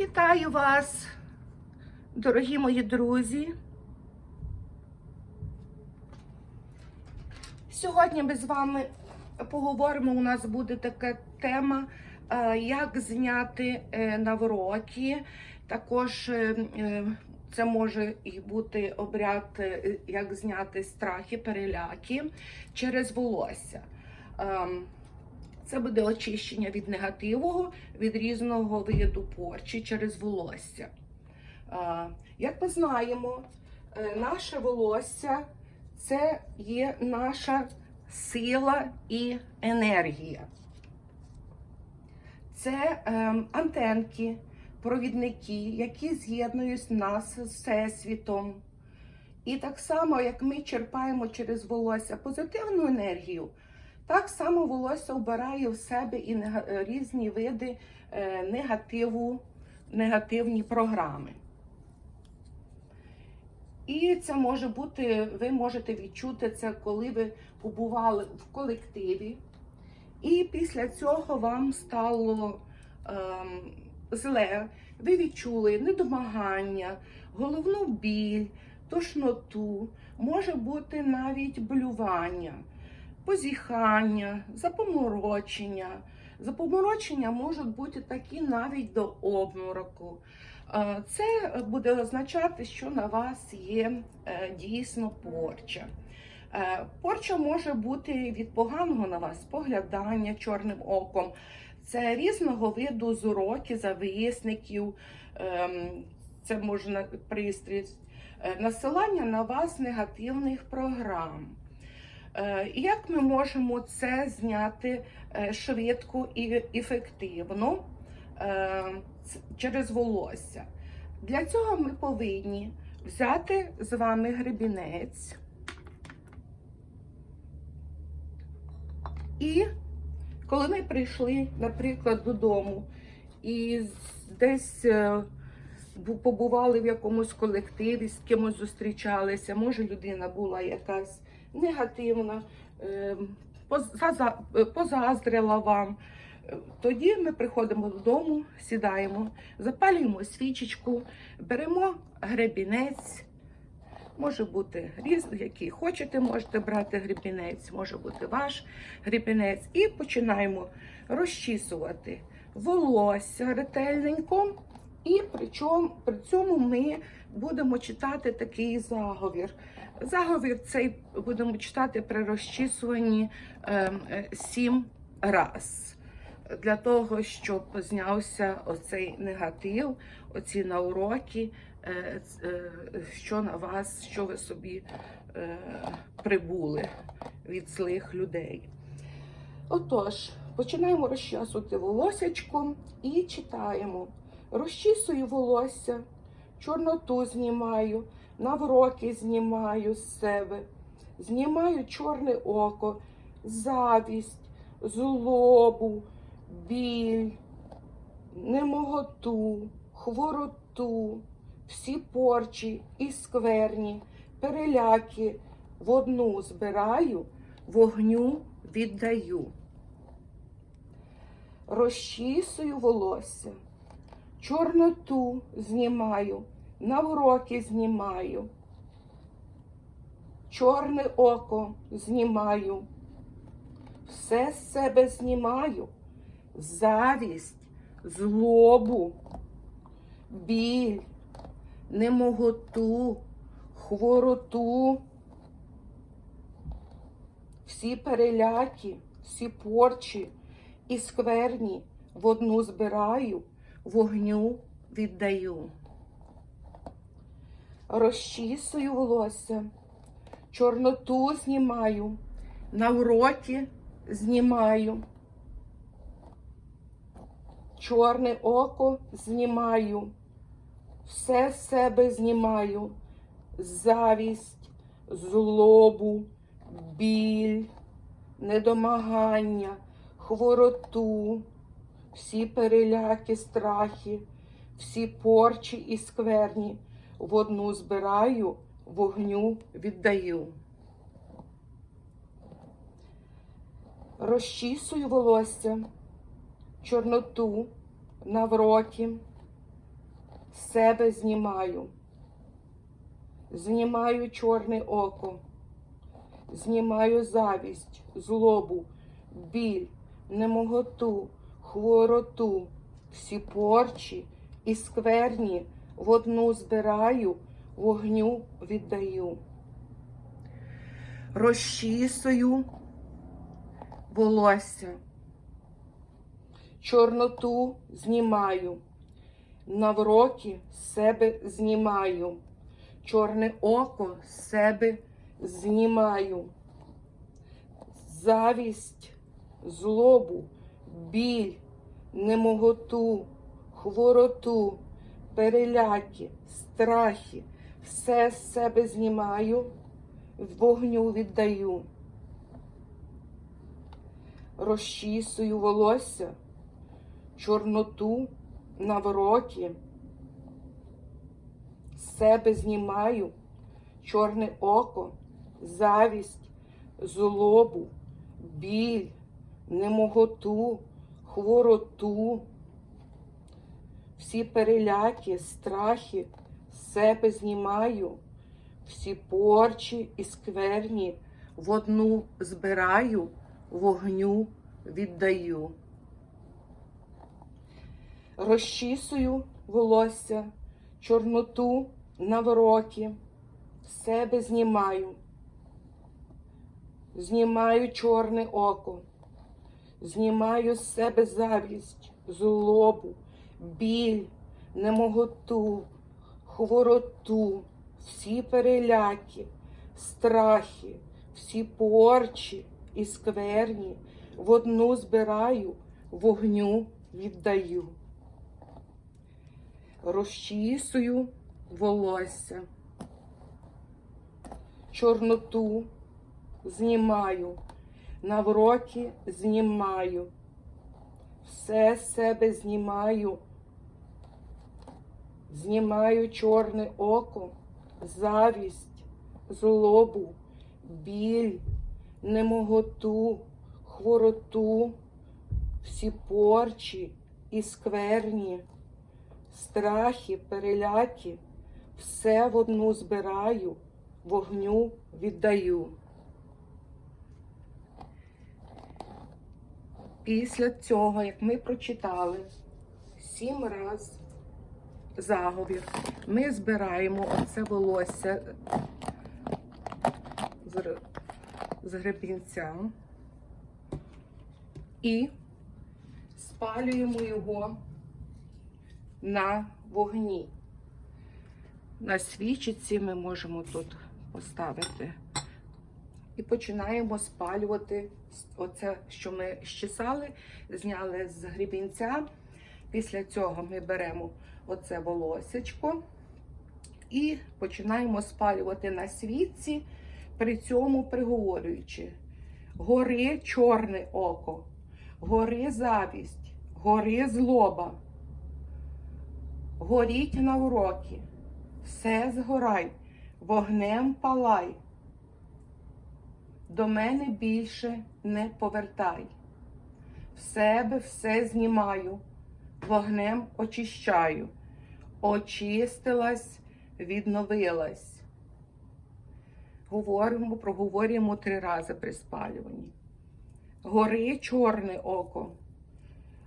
Вітаю вас, дорогі мої друзі. Сьогодні ми з вами поговоримо. У нас буде така тема, е, як зняти е, навроки. Також е, це може і бути обряд, як зняти страхи, переляки через волосся. Це буде очищення від негативу, від різного виду порчі через волосся. Як ми знаємо, е, наше волосся це є наша сила і енергія. Це ем, антенки, провідники, які з'єднують нас з Всесвітом. І так само, як ми черпаємо через волосся позитивну енергію, так само волосся вбирає в себе і різні види е, негативу, негативні програми. І це може бути, ви можете відчути це, коли ви побували в колективі, і після цього вам стало ем, зле, ви відчули недомагання, головну біль, тошноту, може бути навіть блювання, позіхання, запоморочення. Запоморочення можуть бути такі навіть до обмороку. Е, Це буде означати, що на вас є е, дійсно порча. Е, Порча може бути від поганого на вас поглядання чорним оком. Це різного виду зуроки, зависників, ем, це можна пристрість, насилання на вас негативних програм. Е, Як ми можемо це зняти е, швидко і ефективно е, через волосся? Для цього ми повинні взяти з вами гребінець і коли ми прийшли, наприклад, додому і десь побували в якомусь колективі, з кимось зустрічалися, може людина була якась негативна, е, е, позаздрила вам. Тоді ми приходимо додому, сідаємо, запалюємо свічечку, беремо гребінець. Може бути різний, який хочете, можете брати гребінець, може бути ваш гребінець. І починаємо розчісувати волосся ретельненько. І причому, при цьому ми будемо читати такий заговір. Заговір цей будемо читати при розчісуванні е, е, сім раз. Для того, щоб знявся оцей негатив, оці nauroки, е, е, що на вас, що ви собі прибули від злих людей. Отож, починаємо розчісувати волосячко і читаємо. Розчісую волосся, чорноту знімаю, навроки знімаю з себе, знімаю чорне око, завість, злобу, біль, немоготу, хвороту, всі порчі і скверні, переляки в одну збираю, вогню віддаю. Розчісую волосся, чорноту знімаю, навроки знімаю, чорне око знімаю, все з себе знімаю, завість, злобу, біль, немоготу, хвороту, всі переляки, всі порчі і скверні в одну збираю, вогню віддаю. Розчісую волосся, чорноту знімаю, навроки знімаю, чорне око знімаю, все з себе знімаю, завість, злобу, біль, недомагання, хвороту, всі переляки, страхи, всі порчі і скверні в одну збираю, вогню віддаю. Розчісую волосся, чорноту, навроки, з себе знімаю. Знімаю чорне око, знімаю завість, злобу, біль, немоготу, хвороту, всі порчі і скверні в одну збираю, вогню віддаю. Розчісую волосся, чорноту знімаю, навроки себе знімаю, чорне око з себе знімаю, завість, злобу, біль, немоготу, хвороту, переляки, страхи, все з себе знімаю, вогню віддаю. Розчісую волосся, чорноту навроки, з себе знімаю чорне око, завість, злобу, біль, немоготу, хвороту, всі переляки, страхи з себе знімаю, всі порчі і скверні в одну збираю, вогню віддаю. Розчісую волосся, чорноту навроки, себе знімаю, знімаю чорне око, знімаю з себе завість, злобу, біль, немоготу, хвороту, всі переляки, страхи, всі порчі і скверні. В одну збираю, вогню віддаю. Розчісую волосся, чорноту знімаю, навроки знімаю, все з себе знімаю, знімаю чорне око, завість, злобу, біль, немоготу, хвороту, всі порчі і скверні, страхи, переляки, все в одну збираю, вогню віддаю. Після цього, як ми прочитали сім раз заговір, ми збираємо оце волосся з, гребінця і спалюємо його на вогні. На свічиці ми можемо тут поставити. І починаємо спалювати оце, що ми щесали, зняли з грібінця. Після цього ми беремо оце волосечко і починаємо спалювати на світці, при цьому приговорюючи: гори чорне око, гори завість, гори злоба, горіть на уроки, все згорай, вогнем палай. До мене більше не повертай. В себе все знімаю, вогнем очищаю, очистилась, відновилась. Говоримо, проговорюємо три рази при спалюванні. Гори чорне око,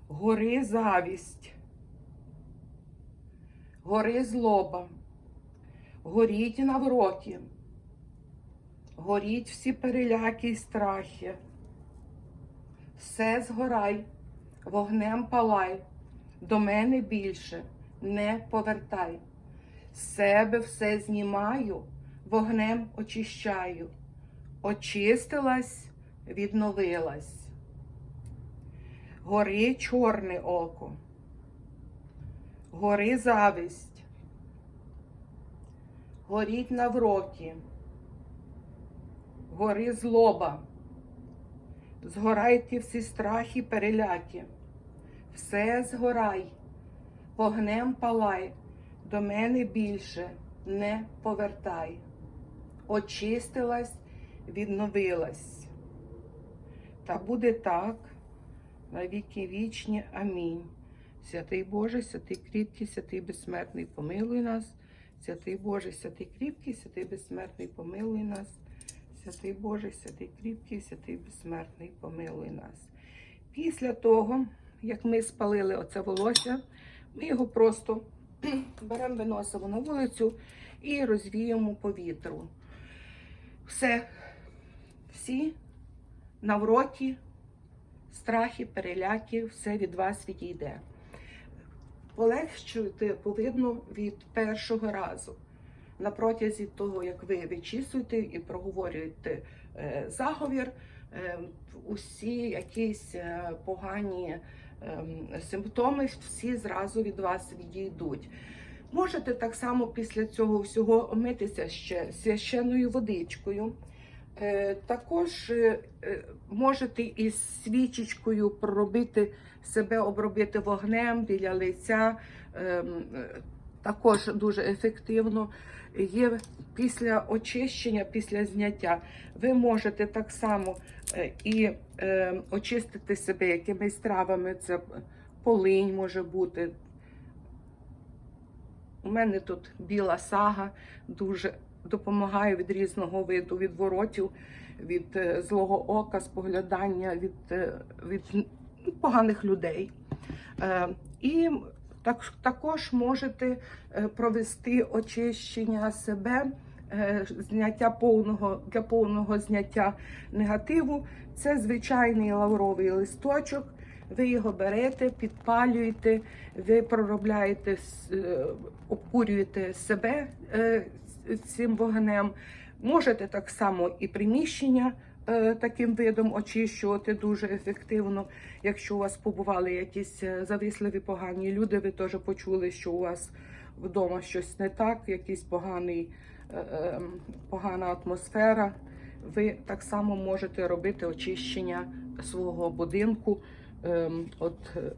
гори завість, гори злоба, горіть навроки. Горіть всі переляки й страхи. Все згорай, вогнем палай, до мене більше не повертай. З себе все знімаю, вогнем очищаю. Очистилась, відновилась. Гори чорне око, гори зависть, горіть навроки гори злоба, згорайте всі страхи, переляки, все згорай, вогнем палай, до мене більше не повертай. Очистилась, відновилась. Та буде так, на віки вічні. Амінь. Святий Боже, святий кріпкий, святий безсмертний, помилуй нас. Святий Боже, святий кріпкий, святий безсмертний, помилуй нас. Святий Боже, святий кріпкий, святий безсмертний, помилуй нас. Після того, як ми спалили оце волосся, ми його просто беремо, виносимо на вулицю і розвіємо по вітру. Все, всі навроті, страхи, переляки, все від вас відійде. Полегшуйте повинно від першого разу. На протязі того, як ви вичісуєте і проговорюєте е, заговір, е, усі якісь е, погані ем, симптоми всі зразу від вас відійдуть. Можете так само після цього всього омитися ще священною водичкою. Також можете із свічечкою проробити себе, обробити вогнем біля лиця. Також дуже ефективно. Є після очищення, після зняття, ви можете так само е, і е, очистити себе якимись травами. Це полинь може бути. У мене тут біла сага дуже допомагає від різного виду від е, злого ока, споглядання, від, від ну, поганих людей. І так, також можете е, провести очищення себе, е, зняття повного для повного зняття негативу. Це звичайний лавровий листочок. Ви його берете, підпалюєте, ви проробляєте, е, обкурюєте себе цим вогнем. Можете так само і приміщення таким видом очищувати дуже ефективно. Якщо у вас побували якісь е, зависливі погані люди, ви теж почули, що у вас вдома щось не так, якийсь поганий, е, е, погана атмосфера. Ви так само можете робити очищення свого будинку ем, от, е, е,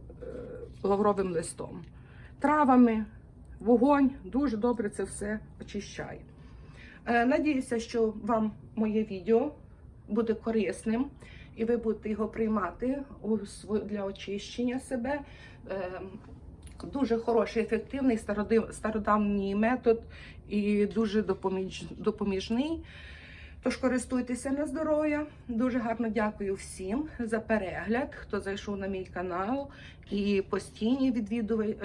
лавровим листом. Травами, вогонь дуже добре це все очищає. Е, Надіюся, що вам моє відео буде корисним і ви будете його приймати для очищення себе. Ем, Дуже хороший, ефективний стародавній метод і дуже допоміжний. Тож користуйтеся на здоров'я. Дуже гарно дякую всім за перегляд, хто зайшов на мій канал і постійні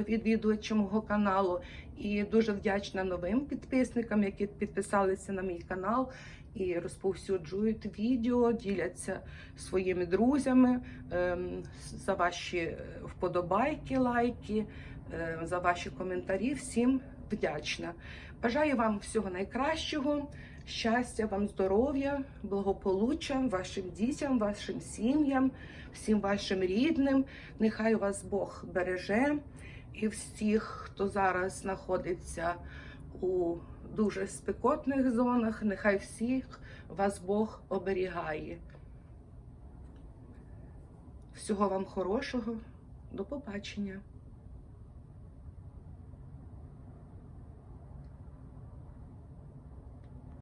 відвідувачі мого каналу. І дуже вдячна новим підписникам, які підписалися на мій канал і розповсюджують відео, діляться своїми друзями ем, за ваші вподобайки, лайки, е, за ваші коментарі. Всім вдячна. Бажаю вам всього найкращого. Щастя, вам здоров'я, благополуччя вашим дітям, вашим сім'ям, всім вашим рідним. Нехай вас Бог береже і всіх, хто зараз знаходиться у дуже спекотних зонах, нехай всіх вас Бог оберігає. Всього вам хорошого, до побачення.